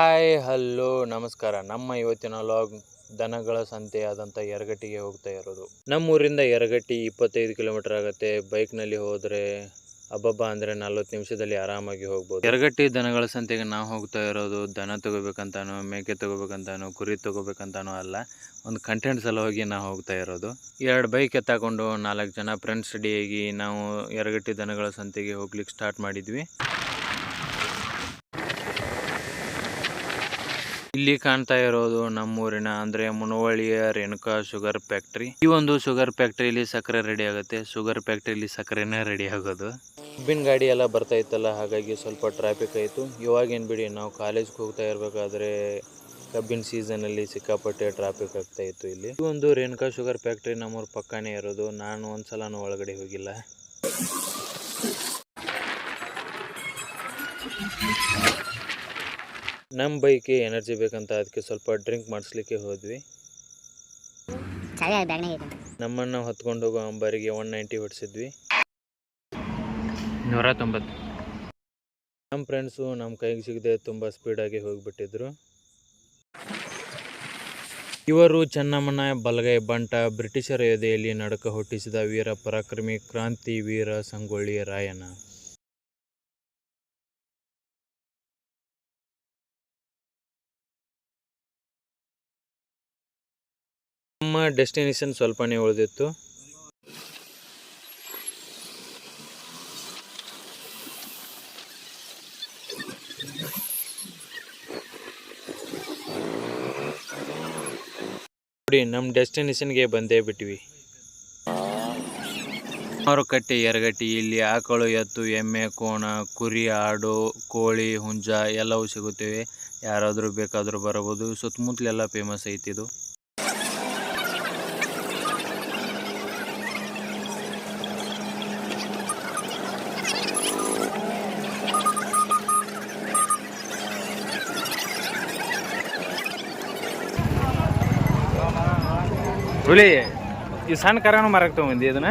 Hi hello ನಮಸ್ಕಾರ. ನಮ್ಮ ಇವತ್ತಿನ ಲಾಗ್ ದನಗಳ ಸಂತೆಯಾದಂಥ ಯರಗಟ್ಟಿಗೆ ಹೋಗ್ತಾ ಇರೋದು. ನಮ್ಮೂರಿಂದ ಯರಗಟ್ಟಿ ಇಪ್ಪತ್ತೈದು ಕಿಲೋಮೀಟರ್ ಆಗುತ್ತೆ. ಬೈಕ್ನಲ್ಲಿ ಹೋದರೆ ಅಬ್ಬಬ್ಬ ಅಂದರೆ ನಲ್ವತ್ತು ನಿಮಿಷದಲ್ಲಿ ಆರಾಮಾಗಿ ಹೋಗ್ಬೋದು. ಎರಗಟ್ಟಿ ದನಗಳ ಸಂತೆಗೆ ನಾವು ಹೋಗ್ತಾ ಇರೋದು ದನ ತಗೋಬೇಕಂತಾನೋ, ಮೇಕೆ ತಗೋಬೇಕಂತಾನೋ, ಕುರಿ ತಗೋಬೇಕಂತಾನೋ ಅಲ್ಲ, ಒಂದು ಕಂಟೆಂಟ್ ಸಲುವಾಗಿ ನಾವು ಹೋಗ್ತಾ ಇರೋದು. ಎರಡು ಬೈಕ್ ಎತ್ತಾಕೊಂಡು ನಾಲ್ಕು ಜನ ಫ್ರೆಂಡ್ಸ್ ರೆಡಿಯಾಗಿ ನಾವು ಎರಗಟ್ಟಿ ದನಗಳ ಸಂತೆಗೆ ಹೋಗ್ಲಿಕ್ಕೆ ಸ್ಟಾರ್ಟ್ ಮಾಡಿದ್ವಿ. ಇಲ್ಲಿ ಕಾಣ್ತಾ ಇರೋದು ನಮ್ಮೂರಿನ ಅಂದ್ರೆ ಮುನವಳ್ಳಿಯ ರೇಣುಕಾ ಶುಗರ್ ಫ್ಯಾಕ್ಟರಿ. ಈ ಒಂದು ಶುಗರ್ ಫ್ಯಾಕ್ಟ್ರಿಯಲ್ಲಿ ಸಕ್ಕರೆ ರೆಡಿ ಆಗುತ್ತೆ. ಶುಗರ್ ಫ್ಯಾಕ್ಟ್ರಿಯಲ್ಲಿ ಸಕ್ಕರೆನೇ ರೆಡಿ ಆಗೋದು. ಕಬ್ಬಿನ ಗಾಡಿ ಎಲ್ಲ ಬರ್ತಾ ಇತ್ತಲ್ಲ, ಹಾಗಾಗಿ ಸ್ವಲ್ಪ ಟ್ರಾಫಿಕ್ ಆಯಿತು. ಇವಾಗೇನು ಬಿಡಿ, ನಾವು ಕಾಲೇಜ್ಗೆ ಹೋಗ್ತಾ ಇರಬೇಕಾದ್ರೆ ಕಬ್ಬಿನ ಸೀಸನಲ್ಲಿ ಸಿಕ್ಕಾಪಟ್ಟೆ ಟ್ರಾಫಿಕ್ ಆಗ್ತಾ ಇತ್ತು ಇಲ್ಲಿ. ಈ ಒಂದು ರೇಣುಕಾ ಶುಗರ್ ಫ್ಯಾಕ್ಟ್ರಿ ನಮ್ಮೂರ ಪಕ್ಕನೇ ಇರೋದು. ನಾನು ಒಂದ್ಸಲನೂ ಒಳಗಡೆ ಹೋಗಿಲ್ಲ. ನಮ್ಮ ಬೈಕ್ಗೆ ಎನರ್ಜಿ ಬೇಕಂತ ಅದಕ್ಕೆ ಸ್ವಲ್ಪ ಡ್ರಿಂಕ್ ಮಾಡಿಸ್ಲಿಕ್ಕೆ ಹೋದ್ವಿ. ನಮ್ಮನ್ನು ಹೊತ್ಕೊಂಡು ಹೋಗೋ ಅಂಬಾರಿಗೆ ಒನ್ ನೈಂಟಿ ಹೊಡಿಸಿದ್ವಿ. ನೂರ ತೊಂಬತ್ತು ನಮ್ಮ ಫ್ರೆಂಡ್ಸು ನಮ್ಮ ಕೈಗೆ ಸಿಗದೆ ತುಂಬ ಸ್ಪೀಡಾಗಿ ಹೋಗಿಬಿಟ್ಟಿದ್ರು. ಇವರು ಚೆನ್ನಮ್ಮನ ಬಲಗೈ ಬಂಟ ಬ್ರಿಟಿಷರ ಎದೆಯಲ್ಲಿ ನಡಕ ಹುಟ್ಟಿಸಿದ ವೀರ ಪರಾಕ್ರಮಿ ಕ್ರಾಂತಿ ವೀರ ಸಂಗೊಳ್ಳಿ ರಾಯಣ್ಣ. ನಮ್ಮ ಡೆಸ್ಟಿನೇಷನ್ ಸ್ವಲ್ಪನೇ ಉಳಿದಿತ್ತು. ನೋಡಿ, ನಮ್ಮ ಡೆಸ್ಟಿನೇಷನ್ಗೆ ಬಂದೇ ಬಿಟ್ವಿ. ಮಾರುಕಟ್ಟೆ ಎರಗಟ್ಟಿ, ಇಲ್ಲಿ ಆಕಳು ಎತ್ತು, ಎಮ್ಮೆ, ಕೋಣ, ಕುರಿ, ಆಡು, ಕೋಳಿ, ಹುಂಜ ಎಲ್ಲವೂ ಸಿಗುತ್ತವೆ. ಯಾರಾದರೂ ಬೇಕಾದರೂ ಬರಬಹುದು ಸುತ್ತಮುತ್ತಲೆಲ್ಲ ಫೇಮಸ್ ಐತಿ ಹುಲಿ ಈ ಸಣ್ಣ ಕರನು ಮರಕ್ ತೊಗೊಂಬಂದಿ ಅದನ್ನ?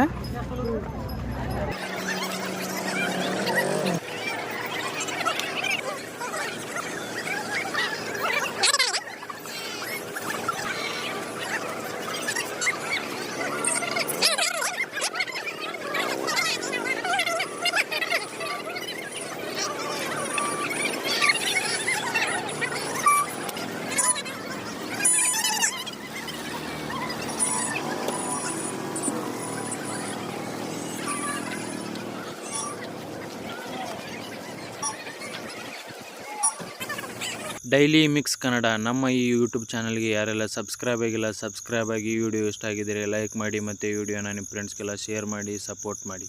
ಡೈಲಿ ಮಿಕ್ಸ್ ಕನ್ನಡ ನಮ್ಮ ಈ ಯೂಟ್ಯೂಬ್ ಚಾನಲ್ಗೆ ಯಾರೆಲ್ಲ ಸಬ್ಸ್ಕ್ರೈಬ್ ಆಗಿಲ್ಲ ಸಬ್ಸ್ಕ್ರೈಬ್ ಆಗಿ ವಿಡಿಯೋ ಇಷ್ಟ ಆಗಿದ್ದರೆ ಲೈಕ್ ಮಾಡಿ ಮತ್ತು ವಿಡಿಯೋನ ನಿಮ್ಮ ಫ್ರೆಂಡ್ಸ್ಗೆಲ್ಲ ಶೇರ್ ಮಾಡಿ ಸಪೋರ್ಟ್ ಮಾಡಿ.